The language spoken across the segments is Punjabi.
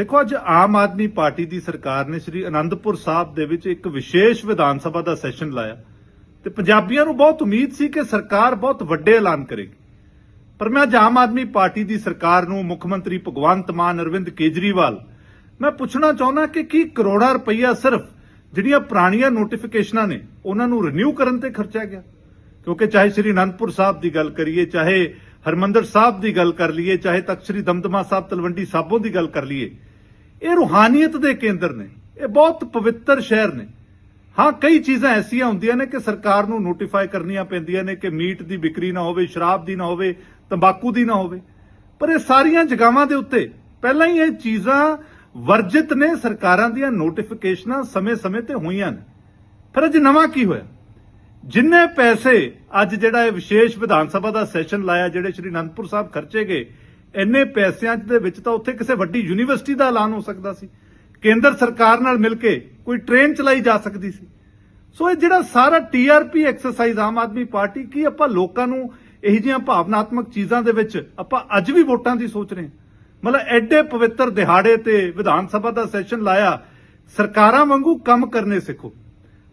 ਦੇਖੋ, ਅੱਜ ਆਮ ਆਦਮੀ ਪਾਰਟੀ ਦੀ ਸਰਕਾਰ ਨੇ ਸ੍ਰੀ ਅਨੰਦਪੁਰ ਸਾਹਿਬ ਦੇ ਵਿੱਚ ਇੱਕ ਵਿਸ਼ੇਸ਼ ਵਿਧਾਨ ਸਭਾ ਦਾ ਸੈਸ਼ਨ ਲਾਇਆ। ਤੇ ਪੰਜਾਬੀਆਂ ਨੂੰ ਬਹੁਤ ਉਮੀਦ ਸੀ ਕਿ ਸਰਕਾਰ ਬਹੁਤ ਵੱਡੇ ਐਲਾਨ ਕਰੇਗੀ। ਪਰ ਮੈਂ ਅੱਜ ਆਮ ਆਦਮੀ ਪਾਰਟੀ ਦੀ ਸਰਕਾਰ ਨੂੰ, ਮੁੱਖ ਮੰਤਰੀ ਭਗਵੰਤ ਮਾਨ, ਅਰਵਿੰਦ ਕੇਜਰੀਵਾਲ, ਮੈਂ ਪੁੱਛਣਾ ਚਾਹੁੰਦਾ ਕਿ ਕੀ ਕਰੋੜਾਂ ਰੁਪਈਆ ਸਿਰਫ ਜਿਹੜੀਆਂ ਪੁਰਾਣੀਆਂ ਨੋਟੀਫਿਕੇਸ਼ਨਾਂ ਨੇ, ਉਹਨਾਂ ਨੂੰ ਰਿਨਿਊ ਕਰਨ ਤੇ ਖਰਚਿਆ ਗਿਆ? ਕਿਉਂਕਿ ਚਾਹੇ ਸ੍ਰੀ ਅਨੰਦਪੁਰ ਸਾਹਿਬ ਦੀ ਗੱਲ ਕਰੀਏ, ਚਾਹੇ ਹਰਮੰਦਰ ਸਾਹਿਬ ਦੀ ਗੱਲ ਕਰ ਲਈਏ, ਚਾਹੇ ਤਖਤ ਸ੍ਰੀ ਦਮਦਮਾ ਸਾਹਿਬ ਤਲਵੰਡੀ ਸਾਬੋ ਦੀ ਗੱਲ ਕਰ ਲਈਏ ਇਹ ਰੂਹਾਨੀਅਤ ਦੇ ਕੇਂਦਰ ਨੇ, ਇਹ ਬਹੁਤ ਪਵਿੱਤਰ ਸ਼ਹਿਰ ਨੇ। ਹਾਂ, ਕਈ ਚੀਜ਼ਾਂ ਐਸੀਆਂ ਹੁੰਦੀਆਂ ਨੇ ਕਿ ਸਰਕਾਰ ਨੂੰ ਨੋਟੀਫਾਈ ਕਰਨੀਆਂ ਪੈਂਦੀਆਂ ਨੇ ਕਿ ਮੀਟ ਦੀ ਵਿਕਰੀ ਨਾ ਹੋਵੇ, ਸ਼ਰਾਬ ਦੀ ਨਾ ਹੋਵੇ, ਤੰਬਾਕੂ ਦੀ ਨਾ ਹੋਵੇ। ਪਰ ਇਹ ਸਾਰੀਆਂ ਜਗਾਵਾਂ ਦੇ ਉੱਤੇ ਪਹਿਲਾਂ ਹੀ ਇਹ ਚੀਜ਼ਾਂ ਵਰਜਿਤ ਨੇ, ਸਰਕਾਰਾਂ ਦੀਆਂ ਨੋਟੀਫਿਕੇਸ਼ਨਾਂ ਸਮੇਂ-ਸਮੇਂ ਤੇ ਹੋਈਆਂ ਨੇ। ਫਿਰ ਅੱਜ ਨਵਾਂ ਕੀ ਹੋਇਆ? ਜਿੰਨੇ ਪੈਸੇ ਅੱਜ ਜਿਹੜਾ ਇਹ ਵਿਸ਼ੇਸ਼ ਵਿਧਾਨ ਸਭਾ ਦਾ ਸੈਸ਼ਨ ਲਾਇਆ, ਜਿਹੜੇ ਸ਼੍ਰੀ ਅਨੰਦਪੁਰ ਸਾਹਿਬ ਖਰਚੇ ਗਏ ਇੰਨੇ ਪੈਸਿਆਂ ਦੇ ਵਿੱਚ ਤਾਂ ਉੱਥੇ ਕਿਸੇ ਵੱਡੀ ਯੂਨੀਵਰਸਿਟੀ ਦਾ ਐਲਾਨ ਹੋ ਸਕਦਾ ਸੀ। ਕੇਂਦਰ ਸਰਕਾਰ ਨਾਲ ਮਿਲ ਕੇ ਕੋਈ ਟ੍ਰੇਨ ਚਲਾਈ ਜਾ ਸਕਦੀ ਸੀ। ਸੋ ਇਹ ਜਿਹੜਾ ਸਾਰਾ ਟੀਆਰਪੀ ਐਕਸਰਸਾਈਜ਼ ਆਮ ਆਦਮੀ ਪਾਰਟੀ, ਕੀ ਆਪਾਂ ਲੋਕਾਂ ਨੂੰ ਇਹੋ ਜਿਹੀਆਂ ਭਾਵਨਾਤਮਕ ਚੀਜ਼ਾਂ ਦੇ ਵਿੱਚ ਆਪਾਂ ਅੱਜ ਵੀ ਵੋਟਾਂ ਦੀ ਸੋਚ ਰਹੇ ਹਾਂ? ਮਤਲਬ ਐਡੇ ਪਵਿੱਤਰ ਦਿਹਾੜੇ ਤੇ ਵਿਧਾਨ ਸਭਾ ਦਾ ਸੈਸ਼ਨ ਲਾਇਆ, ਸਰਕਾਰਾਂ ਵਾਂਗੂ ਕੰਮ ਕਰਨੇ ਸਿੱਖੋ।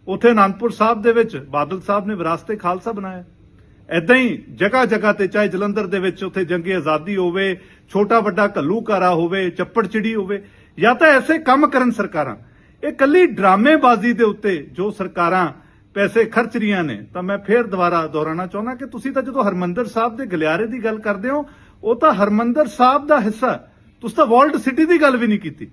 ਉਥੇ ਅਨੰਦਪੁਰ ਸਾਹਿਬ ਦੇ ਵਿੱਚ ਬਾਦਲ ਸਾਹਿਬ ਨੇ ਵਿਰਾਸਤੇ ਖਾਲਸਾ ਬਣਾਇਆ। ਐਦਾਂ ਹੀ ਜਗ੍ਹਾ ਜਗ੍ਹਾ ਤੇ ਚਾਹੇ ਜਲੰਧਰ ਦੇ ਵਿੱਚ ਉੱਥੇ ਜੰਗੀ ਆਜ਼ਾਦੀ ਹੋਵੇ ਛੋਟਾ ਵੱਡਾ ਘੱਲੂਕਾਰਾ ਹੋਵੇ, ਚੱਪੜਚਿੜੀ ਹੋਵੇ, ਜਾਂ ਤਾਂ ਐਸੇ ਕੰਮ ਕਰਨ ਸਰਕਾਰਾਂ। ਇਹ ਕੱਲੀ ਡਰਾਮੇਬਾਜ਼ੀ ਦੇ ਉੱਤੇ ਜੋ ਸਰਕਾਰਾਂ ਪੈਸੇ ਖਰਚ ਰਹੀਆਂ ਨੇ, ਤਾਂ ਮੈਂ ਫੇਰ ਦੁਬਾਰਾ ਦੁਹਰਾਉਣਾ ਚਾਹੁੰਦਾ ਕਿ ਤੁਸੀਂ ਤਾਂ ਜਦੋਂ ਹਰਮੰਦਰ ਸਾਹਿਬ ਦੇ ਗਲਿਆਰੇ ਦੀ ਗੱਲ ਕਰਦੇ ਹੋ, ਉਹ ਤਾਂ ਹਰਮੰਦਰ ਸਾਹਿਬ ਦਾ ਹਿੱਸਾ ਤੁਸੀਂ ਤਾਂ ਵਰਲਡ ਸਿਟੀ ਦੀ ਗੱਲ ਵੀ ਨਹੀਂ ਕੀਤੀ।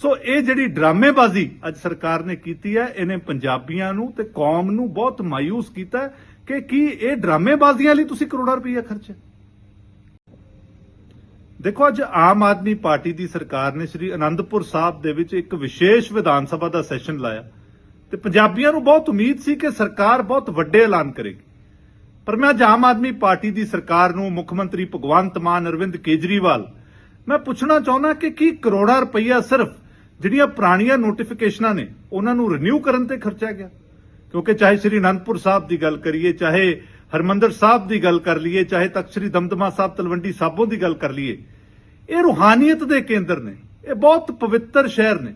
ਸੋ ਇਹ ਜਿਹੜੀ ਡਰਾਮੇਬਾਜ਼ੀ ਅੱਜ ਸਰਕਾਰ ਨੇ ਕੀਤੀ ਹੈ, ਇਹਨੇ ਪੰਜਾਬੀਆਂ ਨੂੰ ਤੇ ਕੌਮ ਨੂੰ ਬਹੁਤ ਮਾਇੂਸ ਕੀਤਾ ਕਿ ਕੀ ਇਹ ਡਰਾਮੇਬਾਜ਼ੀਆਂ ਲਈ ਤੁਸੀਂ ਕਰੋੜਾਂ ਰੁਪਈਆ ਖਰਚਿਆ ਦੇਖੋ, ਅੱਜ ਆਮ ਆਦਮੀ ਪਾਰਟੀ ਦੀ ਸਰਕਾਰ ਨੇ ਸ੍ਰੀ ਅਨੰਦਪੁਰ ਸਾਹਿਬ ਦੇ ਵਿੱਚ ਇੱਕ ਵਿਸ਼ੇਸ਼ ਵਿਧਾਨ ਸਭਾ ਦਾ ਸੈਸ਼ਨ ਲਾਇਆ ਤੇ ਪੰਜਾਬੀਆਂ ਨੂੰ ਬਹੁਤ ਉਮੀਦ ਸੀ ਕਿ ਸਰਕਾਰ ਬਹੁਤ ਵੱਡੇ ਐਲਾਨ ਕਰੇਗੀ। ਪਰ ਮੈਂ ਅੱਜ ਆਮ ਆਦਮੀ ਪਾਰਟੀ ਦੀ ਸਰਕਾਰ ਨੂੰ ਮੁੱਖ ਮੰਤਰੀ ਭਗਵੰਤ ਮਾਨ, ਅਰਵਿੰਦ ਕੇਜਰੀਵਾਲ, ਮੈਂ ਪੁੱਛਣਾ ਚਾਹੁੰਦਾ ਕਿ ਕੀ ਕਰੋੜਾਂ ਰੁਪਈਆ ਸਿਰਫ ਜਿਹੜੀਆਂ ਪੁਰਾਣੀਆਂ ਨੋਟੀਫਿਕੇਸ਼ਨਾਂ ਨੇ, ਉਹਨਾਂ ਨੂੰ ਰਿਨਿਊ ਕਰਨ ਤੇ ਖਰਚਿਆ ਗਿਆ? ਕਿਉਂਕਿ ਚਾਹੇ ਸ੍ਰੀ ਅਨੰਦਪੁਰ ਸਾਹਿਬ ਦੀ ਗੱਲ ਕਰੀਏ, ਚਾਹੇ ਹਰਮੰਦਰ ਸਾਹਿਬ ਦੀ ਗੱਲ ਕਰ ਲਈਏ, ਚਾਹੇ ਤਖਤ ਸ੍ਰੀ ਦਮਦਮਾ ਸਾਹਿਬ, ਤਲਵੰਡੀ ਸਾਬੋ ਦੀ ਗੱਲ ਕਰ ਲਈਏ, ਇਹ ਰੂਹਾਨੀਅਤ ਦੇ ਕੇਂਦਰ ਨੇ, ਇਹ ਬਹੁਤ ਪਵਿੱਤਰ ਸ਼ਹਿਰ ਨੇ।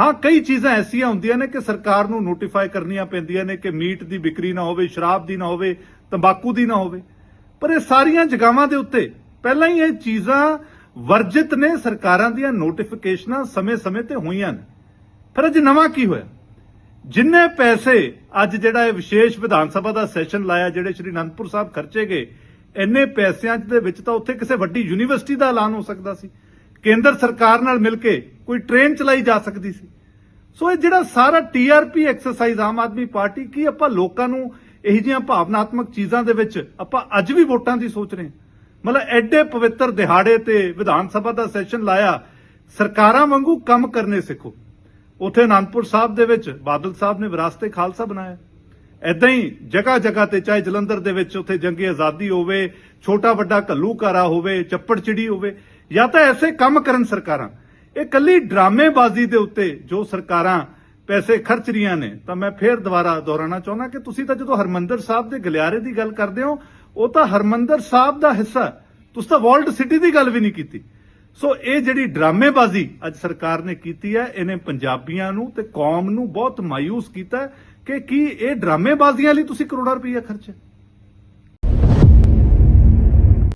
ਹਾਂ, ਕਈ ਚੀਜ਼ਾਂ ਐਸੀਆਂ ਹੁੰਦੀਆਂ ਨੇ ਕਿ ਸਰਕਾਰ ਨੂੰ ਨੋਟੀਫਾਈ ਕਰਨੀਆਂ ਪੈਂਦੀਆਂ ਨੇ ਕਿ ਮੀਟ ਦੀ ਵਿਕਰੀ ਨਾ ਹੋਵੇ, ਸ਼ਰਾਬ ਦੀ ਨਾ ਹੋਵੇ, ਤੰਬਾਕੂ ਦੀ ਨਾ ਹੋਵੇ। ਪਰ ਇਹ ਸਾਰੀਆਂ ਜਗਾਵਾਂ ਦੇ ਉੱਤੇ ਪਹਿਲਾਂ ਹੀ ਇਹ ਚੀਜ਼ਾਂ ਵਰਜਿਤ ਨੇ, ਸਰਕਾਰਾਂ ਦੀਆਂ ਨੋਟੀਫਿਕੇਸ਼ਨਾਂ ਸਮੇਂ-ਸਮੇਂ ਤੇ ਹੋਈਆਂ ਨੇ। ਫਿਰ ਅੱਜ ਨਵਾਂ ਕੀ ਹੋਇਆ? ਜਿੰਨੇ ਪੈਸੇ ਅੱਜ ਜਿਹੜਾ ਇਹ ਵਿਸ਼ੇਸ਼ ਵਿਧਾਨ ਸਭਾ ਦਾ ਸੈਸ਼ਨ ਲਾਇਆ, ਜਿਹੜੇ ਸ਼੍ਰੀ ਅਨੰਦਪੁਰ ਸਾਹਿਬ ਖਰਚੇ ਗਏ, ਇੰਨੇ ਪੈਸਿਆਂ ਦੇ ਵਿੱਚ ਤਾਂ ਉੱਥੇ ਕਿਸੇ ਵੱਡੀ ਯੂਨੀਵਰਸਿਟੀ ਦਾ ਐਲਾਨ ਹੋ ਸਕਦਾ ਸੀ। ਕੇਂਦਰ ਸਰਕਾਰ ਨਾਲ ਮਿਲ ਕੇ ਕੋਈ ਟ੍ਰੇਨ ਚਲਾਈ ਜਾ ਸਕਦੀ ਸੀ। ਸੋ ਇਹ ਜਿਹੜਾ ਸਾਰਾ ਟੀਆਰਪੀ ਐਕਸਰਸਾਈਜ਼ ਆਮ ਆਦਮੀ ਪਾਰਟੀ, ਕੀ ਆਪਾਂ ਲੋਕਾਂ ਨੂੰ ਇਹੋ ਜਿਹੀਆਂ ਭਾਵਨਾਤਮਕ ਚੀਜ਼ਾਂ ਦੇ ਵਿੱਚ ਆਪਾਂ ਅੱਜ ਵੀ ਵੋਟਾਂ ਦੀ ਸੋਚ ਰਹੇ ਹਾਂ? ਮਤਲਬ ਐਡੇ ਪਵਿੱਤਰ ਦਿਹਾੜੇ ਤੇ ਵਿਧਾਨ ਸਭਾ ਦਾ ਸੈਸ਼ਨ ਲਾਇਆ, ਸਰਕਾਰਾਂ ਵਾਂਗੂ ਕੰਮ ਕਰਨੇ ਸਿੱਖੋ। ਉਥੇ ਅਨੰਦਪੁਰ ਸਾਹਿਬ ਦੇ ਵਿੱਚ ਬਾਦਲ ਸਾਹਿਬ ਨੇ ਵਿਰਾਸਤੇ ਖਾਲਸਾ ਬਣਾਇਆ। ਐਦਾਂ ਹੀ ਜਗ੍ਹਾ ਜਗ੍ਹਾ ਤੇ ਚਾਹੇ ਜਲੰਧਰ ਦੇ ਵਿੱਚ ਉਥੇ ਜੰਗੀ ਆਜ਼ਾਦੀ ਹੋਵੇ, ਛੋਟਾ ਵੱਡਾ ਘੱਲੂਕਾਰਾ ਹੋਵੇ, ਚੱਪੜਚਿੜੀ ਹੋਵੇ, ਜਾਂ ਤਾਂ ਐਸੇ ਕੰਮ ਕਰਨ ਸਰਕਾਰਾਂ। ਇਹ ਕੱਲੀ ਡਰਾਮੇਬਾਜ਼ੀ ਦੇ ਉੱਤੇ ਜੋ ਸਰਕਾਰਾਂ ਪੈਸੇ ਖਰਚ ਰਹੀਆਂ ਨੇ, ਤਾਂ ਮੈਂ ਫੇਰ ਦੁਬਾਰਾ ਦੁਹਰਾਉਣਾ ਚਾਹੁੰਦਾ ਕਿ ਤੁਸੀਂ ਤਾਂ ਜਦੋਂ ਹਰਮੰਦਰ ਸਾਹਿਬ ਦੇ ਗਲਿਆਰੇ ਦੀ ਗੱਲ ਕਰਦੇ ਹੋ, ਉਹ ਤਾਂ ਹਰਮੰਦਰ ਸਾਹਿਬ ਦਾ ਹਿੱਸਾ ਤੁਸੀਂ ਤਾਂ ਵਰਲਡ ਸਿਟੀ ਦੀ ਗੱਲ ਵੀ ਨਹੀਂ ਕੀਤੀ। ਸੋ ਇਹ ਜਿਹੜੀ ਡਰਾਮੇਬਾਜ਼ੀ ਅੱਜ ਸਰਕਾਰ ਨੇ ਕੀਤੀ ਹੈ, ਇਹਨੇ ਪੰਜਾਬੀਆਂ ਨੂੰ ਤੇ ਕੌਮ ਨੂੰ ਬਹੁਤ ਮਾਇੂਸ ਕੀਤਾ ਕਿ ਕੀ ਇਹ ਡਰਾਮੇਬਾਜ਼ੀਆਂ ਲਈ ਤੁਸੀਂ ਕਰੋੜਾਂ ਰੁਪਈਆ ਖਰਚੇ